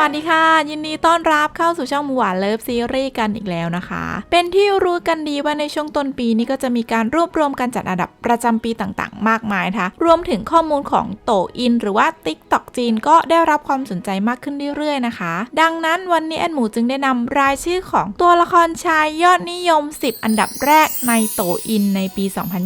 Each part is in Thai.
วัสดีค่ะ ยินดีต้อนรับเข้าสู่ช่องหมูหวานเลิฟซีรีส์กันอีกแล้วนะคะ เป็นที่รู้กันดีว่าในช่วงต้นปีนี้ก็จะมีการรวบรวมการจัดอันดับประจำปีต่างๆ มากมายนะคะรวมถึงข้อมูลของโตอิน หรือว่า Tik t o k จีนก็ได้รับความสนใจมากขึ้นเรื่อยๆนะคะ ดังนั้นวันนี้แอนหมูจึงได้นำรายชื่อของตัวละครชายยอดนิยม 10 อันดับแรกในโตอินในปี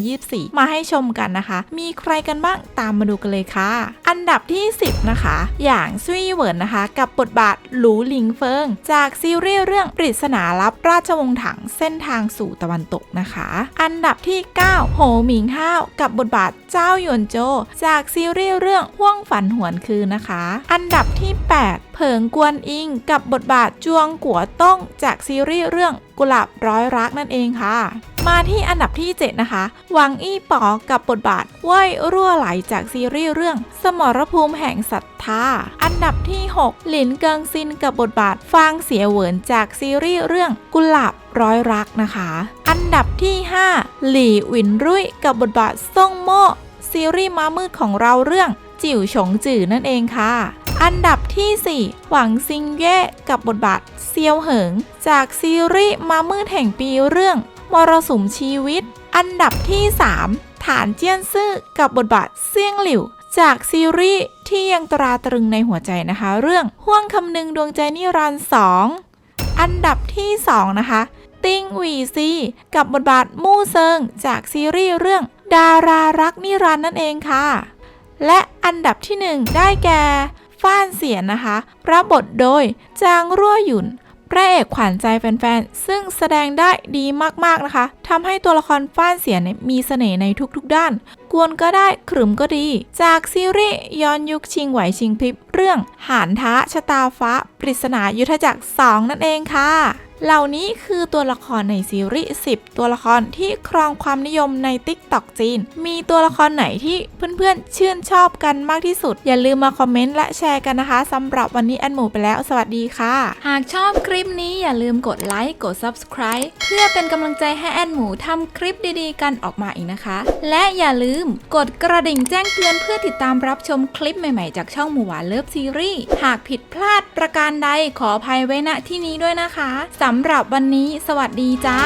2024 มาให้ชมกันนะคะ มีใครกันบ้างตามมาดูกันเลยค่ะ อันดับที่ 10 นะคะ อย่างซุยเหวินนะคะ กับบทบาทหลูหลิงเฟิง จากซีรีส์เรื่องปริศนาลับราชวงศ์ถังเส้นทางสู่ตะวันตกนะคะ อันดับที่ 9 โหหมิงห้าวกับบทบาทเจ้าหยวนโจ จากซีรีส์เรื่องห่วงฝันหวนคืนนะคะ อันดับที่ 8 เผิงกวนอิง กับบทบาทจวงกัวต้อง จากซีรีส์เรื่องกุหลาบร้อยรักนั่นเองค่ะ มาที่อันดับที่ 7 นะคะ หวังอี้ป๋อกับบทบาทเว่ยรั่วไหลจากซีรีส์เรื่อง สมรภูมิแห่งศรัทธา อันดับที่ 6 หลินเกิงซินกับบทบาทฟางเสียเหวินจากซีรีส์เรื่องกุหลาบร้อยรักนะคะ อันดับที่ 5 หลี่หวินรุ่ยกับบทบาทซ่งโม่ซีรีส์ม้ามืดของเราเรื่องจิ๋วฉงจื่อนั่นเองค่ะ อันดับที่ 4 หวังซิงเย่กับบทบาทเซียวเหิง จากซีรีส์มามืดแห่งปีเรื่อง มรสุมชีวิต อันดับที่ 3 ฐานเจี้ยนซื่อกับบทบาทเซี่ยงหลิว จากซีรีส์ที่ยังตราตรึงในหัวใจนะคะ เรื่องห่วงคำนึงดวงใจนิรันดร์2อันดับที่ 2 นะคะ ติ้งหวีซี กับบทบาทมู่เซิง จากซีรีส์เรื่อง ดารารักนิรันดร์นั่นเองค่ะ และอันดับที่ 1 ได้แก่ ฟ้านเสียนนะคะ รับบทโดย จางรั่วหยุน พระเอกขวัญใจแฟนๆ ซึ่งแสดงได้ดีมากๆนะคะทำให้ตัวละครฟ้านเสียนมีเสน่ห์ในทุกๆด้าน กวนก็ได้ขรึมก็ดี จากซีรีส์ย้อนยุคชิงไหวชิงพริบเรื่องหานท้าชะตาฟ้า ปริศนายุทธจักร 2 นั่นเองค่ะ เหล่านี้คือตัวละครในซีรีส์10 ตัวละครที่ครองความนิยมใน t ิ k t o k จีน มีตัวละครไหนที่เพื่อนๆ ชื่นชอบกันมากที่สุด อย่าลืมมาคอมเมนต์และแชร์กันนะคะสำหรับวันนี้แอนหมูไปแล้ว สวัสดีค่ะ หากชอบคลิปนี้อย่าลืมกดไลค์กด Subscribe เพื่อเป็นกำลังใจให้แอนหมูทำคลิปดีๆ กันออกมาอีกนะคะ และอย่าลืมกดกระดิ่งแจ้งเตือนเพื่อติดตามรับชมคลิปใหม่ๆ จากช่องหมูหวานเลิฟซีรีส์หากผิดพลาดประการใดขออภัยไว้ณที่นี้ด้วยนะคะำหรับวันนี้ สวัสดีจ้า